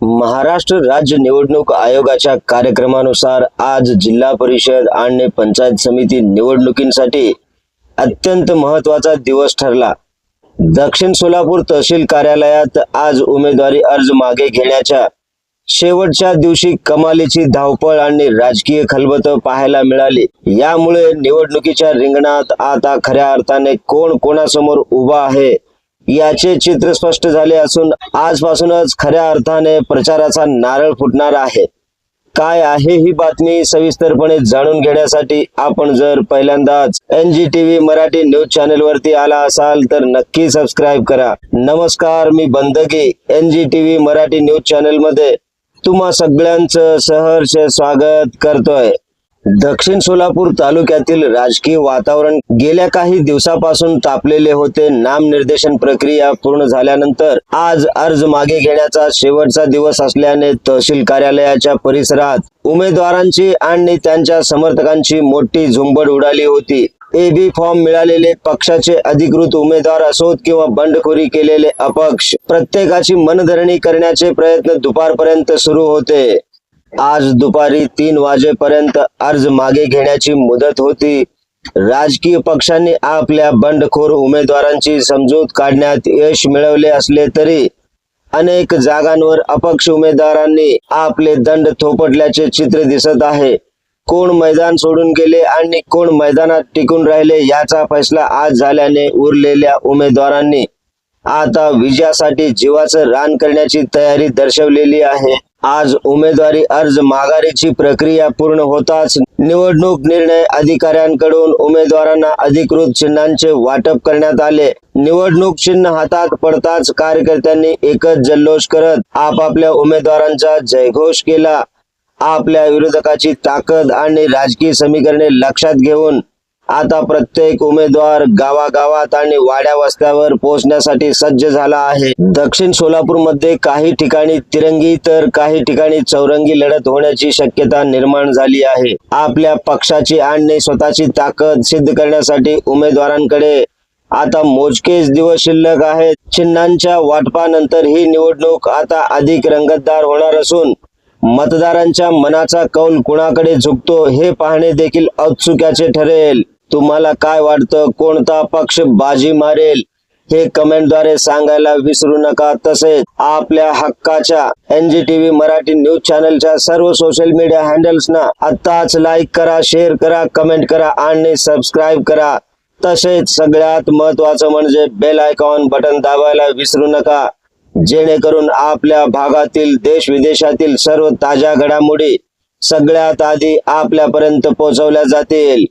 महाराष्ट्र राज्य निवडणूक आयोगाच्या कार्यक्रमानुसार आज जिल्हा परिषद आणि पंचायत समिती निवडणुकींसाठी अत्यंत महत्त्वाचा दिवस ठरला. दक्षिण सोलापूर तहसील कार्यालयात आज उमेदवारी अर्ज मागे घेण्याच्या शेवटच्या दिवशी कमालीची धावपळ आणि राजकीय खलबत पाहायला मिळाली. यामुळे निवडणुकीच्या रिंगणात आता खऱ्या अर्थाने कोण कोणासमोर उभा आहे याचे चित्र स्पष्ट झाले असून आजपासूनच खऱ्या अर्थाने प्रचाराचा नारळ फुटणार आहे. काय आहे ही बातमी सविस्तरपणे जाणून घेण्यासाठी आपण जर पहिल्यांदाच N G T V Marathi news channel वरती आला असाल तर नक्की सबस्क्राईब करा. नमस्कार मी Bandagi N G T V Marathi news चॅनलमध्ये तुम्हा सगळ्यांचं सहर्ष स्वागत करतोय. दक्षिण सोलापूर तालुक्यातील राजकीय वातावरण गेल्या काही दिवसापासून तापलेले होते. नामनिर्देशन प्रक्रिया पूर्ण झाल्यानंतर आज अर्ज मागे घेण्याचा शेवटचा दिवस असल्याने तहसील कार्यालयाच्या परिसरात उमेदवारांची आणि त्यांच्या समर्थकांची मोठी झुंबड उडाली होती. एबी फॉर्म मिळालेले पक्षाचे अधिकृत उमेदवार असोत किंवा बंडखोरी केलेले अपक्ष प्रत्येकाची मनधरणी करण्याचे प्रयत्न दुपारपर्यंत सुरू होते. आज दुपारी तीन वाजेपर्यंत अर्ज मागे घेण्याची मुदत होती. राजकीय पक्षांनी आपल्या बंडखोर उमेदवारांची समजूत काढण्यात यश मिळवले असले तरी अनेक जागांवर अपक्ष उमेदवारांनी आपले दंड थोपटल्याचे चित्र दिसत आहे. कोण मैदान सोडून गेले आणि कोण मैदानात टिकून राहिले याचा फैसला आज झाल्याने उरलेल्या उमेदवारांनी. आता विजयासाठी जीवाचं रान करण्याची तयारी दर्शवलेली आहे. आज उमेदवारी अर्ज माघारीची प्रक्रिया पूर्ण होताच निवडणूक निर्णय अधिकाऱ्यांकडून उमेदवारांना अधिकृत चिन्हांचे वाटप करण्यात आले. निवडणूक चिन्ह हातात पडताच कार्यकर्त्यांनी एकच जल्लोष करत आपापल्या उमेदवारांचा जयघोष केला. आपल्या विरोधकाची ताकद आणि राजकीय समीकरणे लक्षात घेऊन आता प्रत्येक उमेदवार गावागावात आणि वाड्या वस्त्यावर पोहोचण्यासाठी सज्ज झाला आहे. दक्षिण सोलापूरमध्ये काही ठिकाणी तिरंगी तर काही ठिकाणी चौरंगी लढत होण्याची शक्यता निर्माण झाली आहे. आपल्या पक्षाची आणि स्वतःची ताकद सिद्ध करण्यासाठी उमेदवारांकडे आता मोजकेच दिवस शिल्लक आहेत. चिन्हांच्या वाटपानंतर ही निवडणूक आता अधिक रंगतदार होणार असून मतदारांच्या मनाचा कौल कुणाकडे झुकतो हे पाहणे देखील औत्सुक्याचे ठरेल. तुम्हाला काय वाटतं? कोणता पक्ष बाजी मारेल? हे कमेंटद्वारे सांगायला विसरू नका. तसेच आपल्या हक्काच्या एनजीटीव्ही मराठी न्यूज चॅनलच्या सर्व सोशल मीडिया हँडल्सना आत्ताच लाईक करा शेअर करा कमेंट करा आणि सबस्क्राईब करा. तसेच सगळ्यात महत्वाचं म्हणजे बेल आयकॉन बटन दाबायला विसरू नका. जेणेकरून आपल्या भागातील देश विदेशातील सर्व ताज्या घडामोडी सगळ्यात आधी आपल्यापर्यंत पोहोचवल्या जातील.